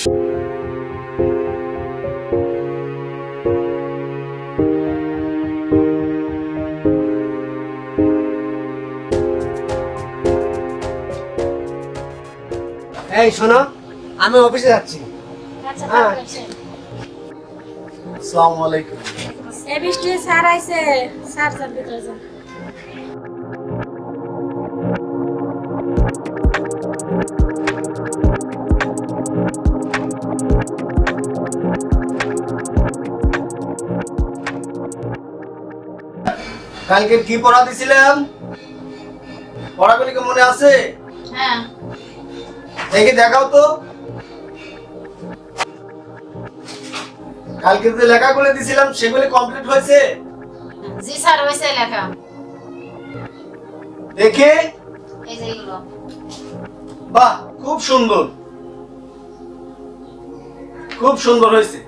এই শোনো আমি অফিসে যাচ্ছি। আচ্ছা হ্যাঁ। আসসালামু আলাইকুম। এ বৃষ্টি স্যার আইছে স্যার স্যার ভিতরে যান। কালকে কি পড়া দিছিলাম পড়াগুলি কি মনে আছে? হ্যাঁ। দেখে দেখাও তো। কালকে যে লেখাগুলো দিছিলাম সেগুলি কমপ্লিট হয়েছে? জি স্যার হয়েছে লেখা। দেখে। এই যে এগুলো। বাহ খুব সুন্দর। খুব সুন্দর হয়েছে।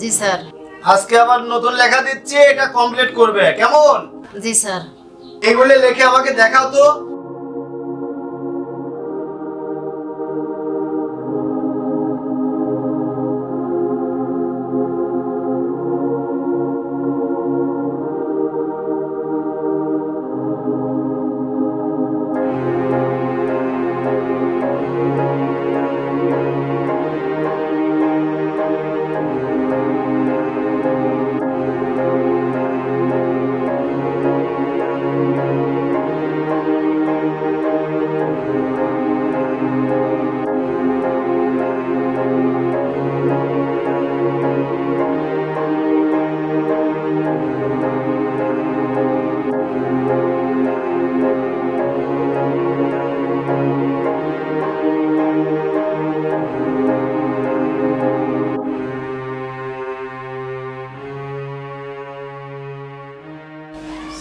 জি স্যার। আজকে আবার নতুন লেখা দিচ্ছি এটা কমপ্লিট করবে। কেমন? জি স্যার। এগুলো লিখে আমাকে দেখাও তো।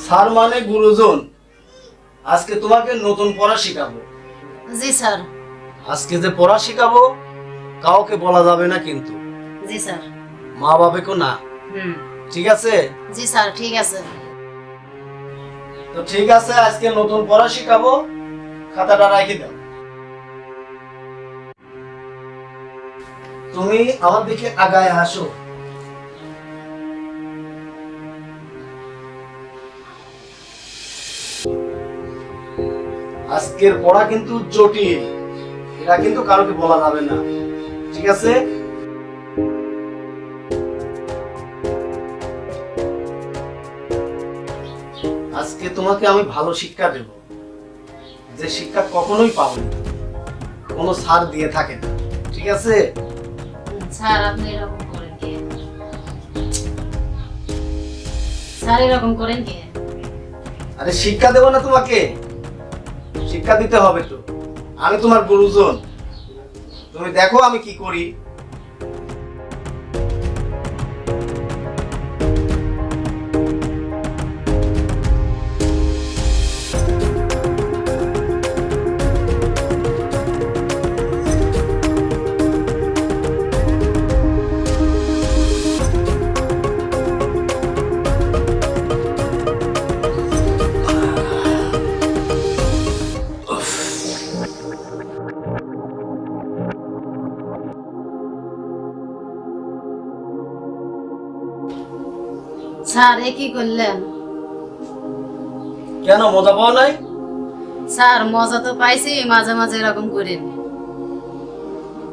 স্যার মানে গুরুজন। আজকে তোমাকে নতুন পড়া শিখাবো। জি স্যার। আজকে যে পড়া শিখাবো কাউকে বলা যাবে না কিন্তু। জি স্যার। মা বাবাকেও না। হুম। ঠিক আছে? জি স্যার ঠিক আছে। তো ঠিক আছে আজকে নতুন পড়া শিখাবো। খাতাটা রাখি দাও। তুমি আমার দিকে আগায় আসো। আজকের পড়া কিন্তু জটিল। এটা কিন্তু কারোকে বলা যাবে না। ঠিক আছে? আজকে তোমাকে আমি ভালো শিক্ষা দেব। যে শিক্ষা কখনোই পাওনি কোনো সার দিয়ে থাকে না। ঠিক আছে? স্যার আপনি এরকম করেন কে? স্যার এরকম করেন কে? আরে শিক্ষা দেবো না তোমাকে। শিক্ষা দিতে হবে তো। আমি তোমার গুরুজন। তুমি দেখো আমি কি করি। স্যার এ কি করলেন? কেন মজা নাই? স্যার মজা তো পাইছি মাঝে মাঝে এরকম করেন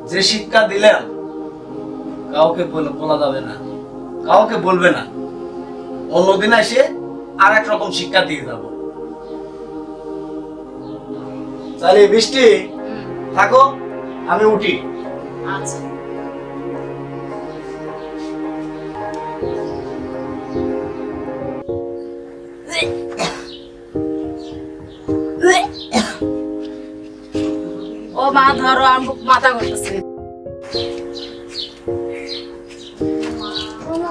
যে শিক্ষা দিলাম কাউকে বলা যাবে না। কাউকে বলবে না। অন্যদিন এসে আর এক রকম শিক্ষা দিয়ে যাব। তাহলে বৃষ্টি থাকো আমি উঠি। আচ্ছা। মা ধরো আমি মাথা করতেছে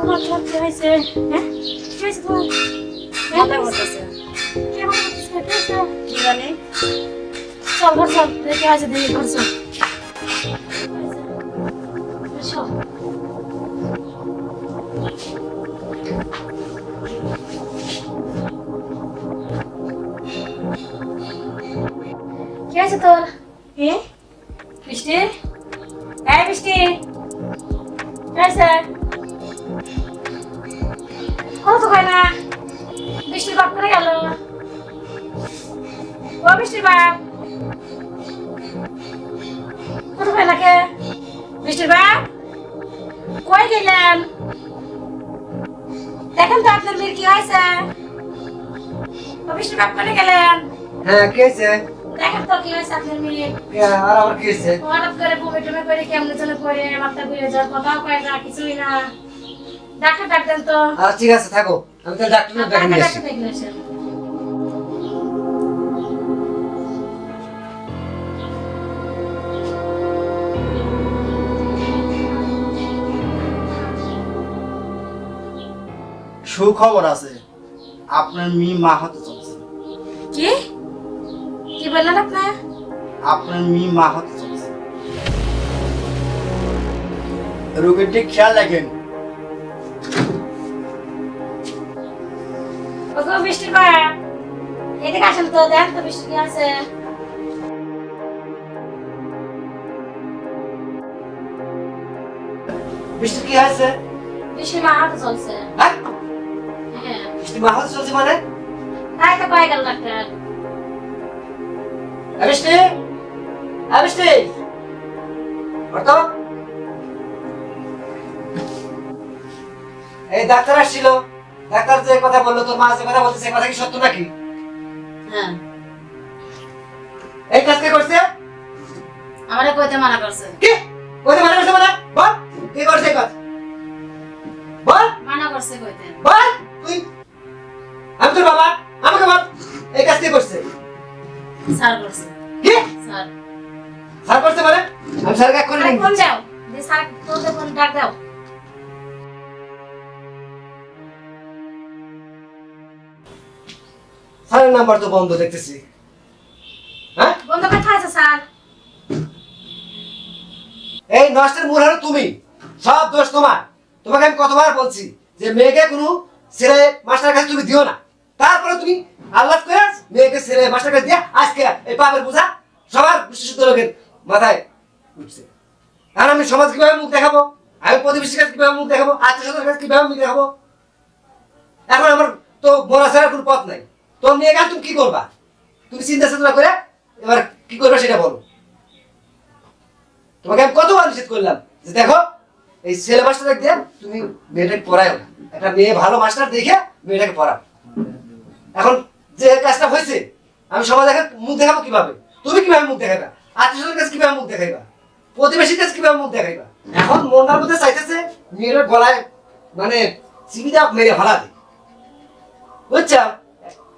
মাথা হয়েছে হ্যাঁ? কি জানি? চল ঘর চল দেখে আছে দেখি ঘর চল। করে গেলেন? হ্যাঁ কে দেখেন তো কি হয়েছে আপনার মেয়ের কে আর কি আছে হঠাৎ করে বমি টমি করে কেমন যেন করে মাথা ঘুরে যায় কথাও কয় না কিছুই না। ডাক্তার ডাক্তার তো। আর ঠিক আছে থাকো। আমি তো ডাক্তার ডাক্তার দেখে আসি। সুখবর আছে। আপনার মেয়ে মা হতে কি? কি বললেন আপনার? আপনার মেয়ে মা হতে চলছে। রোগীর দিক খেয়াল রাখেন। ওগো বৃষ্টির বাপ এদিকে আসেন তো দেখ তো বৃষ্টি কি আছে বৃষ্টি কি হয়েছে? বৃষ্টির মা হাতে চলছে। হ্যাঁ? হ্যাঁ। বৃষ্টি মা হাতে চলছে মানে? তাই তো কয়ে গেল ডাক্তার। বৃষ্টি অর্থ? এই ডাক্তার আসছিল। ডাক্তার যে কথা বলল তোর মা যে কথা বলছে সে কথা কি সত্য নাকি? হ্যাঁ। এই কাজ কে করছে? আমারে কইতে মানা করছে। কি? কইতে মানে করছে মানে? বল কে করছে কাজ? বল। মানা করছে কইতে। বল তুই। আমি তোর বাবা। আমাকে বল এই কাজ কে করছে? স্যার করছে। কি? স্যার। স্যার করছে মানে? আমি স্যারকে এক করে নিই। ফোন দাও। যে স্যার তোদের ফোন ডাক দাও। স্যারের নাম্বার তো বন্ধ দেখতেছি। হ্যাঁ? বন্ধ কথা আছে স্যার। এই নষ্টের মূল হলো তুমি। সব দোষ তোমার। তোমাকে আমি কতবার বলছি যে মেয়েকে কোনো ছেলে মাস্টার কাছে তুমি দিও না। তারপরে তুমি আল্লাহ করে মেয়েকে ছেলে মাস্টার দিয়ে আজকে এই পাপের বোঝা সবার বিশেষত লোকের মাথায় উঠছে। আর আমি সমাজ কীভাবে মুখ দেখাবো? আমি প্রতিবেশীর কাছে কীভাবে মুখ দেখাবো? আত্মীয় স্বজনের কাছে কীভাবে মুখ দেখাবো? এখন আমার তো বলা ছাড়া কোনো পথ নাই। তো মেয়ে গা তুমি কি করবা? তুমি চিন্তা চেতনা করে এবার কি করবে সেটা বলো। তোমাকে আমি কতবার নিষেধ করলাম যে দেখো, এই ছেলে মাস্টার দিয়ে তুমি মেয়েটাকে পড়ায় একটা মেয়ে ভালো মাস্টার দেখে মেয়েটাকে পড়াও। এখন যে কাজটা হয়েছে, আমি সমাজ দেখে মুখ দেখাবো কীভাবে? তুমি কীভাবে মুখ দেখাইবা? আত্মীয় কাছে কীভাবে মুখ দেখাইবা? প্রতিবেশীর কাছে কীভাবে মুখ দেখাইবা? এখন মনটার মধ্যে চাইতেছে মেয়ের গলায় মানে চিবিটা মেরে ভালা দে। বুঝছ?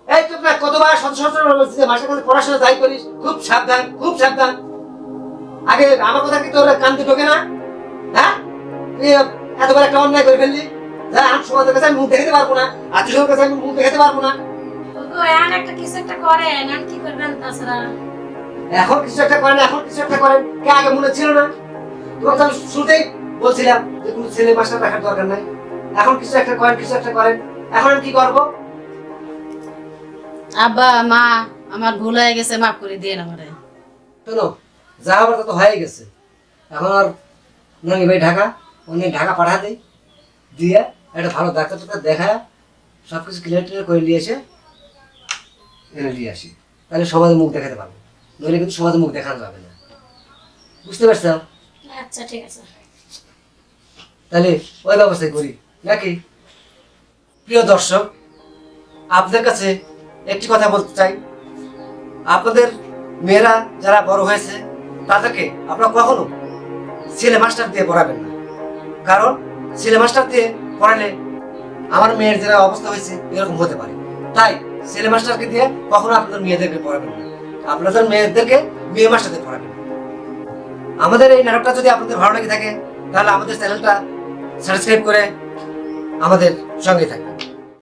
এই তো প্রায় কতবার শত শত বলছি মাসের কাছে পড়াশোনা যাই করিস, খুব সাবধান খুব সাবধান। আগে আমার কথা কি তোর কানতে ঢোকে না? হ্যাঁ? তুই এত বড় একটা অন্যায় করে ফেললি। যা, আমি সমাজের কাছে আমি মুখ দেখাতে পারব না। আত্মীয় কাছে আমি মুখ দেখাতে পারব না। এখন একটা কিছু একটা করেন এখন কি করবেন তাছাড়া? এখন কিছু একটা করেন এখন কিছু একটা করেন। কে আগে মনে ছিল না? তোমাকে আমি শুরুতেই বলছিলাম যে কোনো ছেলে মাস্টার রাখার দরকার নাই। এখন কিছু একটা করেন কিছু একটা করেন। এখন আমি কি করব? আব্বা মা আমার ভুল হয়ে গেছে মাফ করে দিয়ে আমারে। শোনো যা হবার তা তো হয়ে গেছে। এখন আর নানি ভাই ঢাকা উনি ঢাকা পাঠা দেই দিয়ে একটা ভালো ডাক্তার টাক্তার দেখা সব কিছু ক্লিয়ার টিয়ার করে নিয়ে এসে এনে নিয়ে আসি। তাহলে সমাজে মুখ দেখাতে পারব। নইলে কিন্তু সমাজে মুখ দেখানো যাবে না। বুঝতে পারছ আচ্ছা ঠিক আছে। তাহলে ওই ব্যবস্থাই করি। নাকি? প্রিয় দর্শক আপনাদের কাছে একটি কথা বলতে চাই। আপনাদের মেয়েরা যারা বড় হয়েছে তাদেরকে আপনারা কখনো ছেলে মাস্টার দিয়ে পড়াবেন না। কারণ ছেলে মাস্টার দিয়ে পড়ালে আমার মেয়ের যারা অবস্থা হয়েছে এরকম হতে পারে। তাই ছেলে মাস্টারকে দিয়ে কখনো আপনাদের মেয়েদেরকে পড়াবেন না। আপনাদের মেয়েদেরকে মেয়ে মাস্টারদের পড়াবেন। আমাদের এই নাটকটা যদি আপনাদের ভালো লেগে থাকে, তাহলে আমাদের চ্যানেলটা সাবস্ক্রাইব করে আমাদের সঙ্গে থাকবে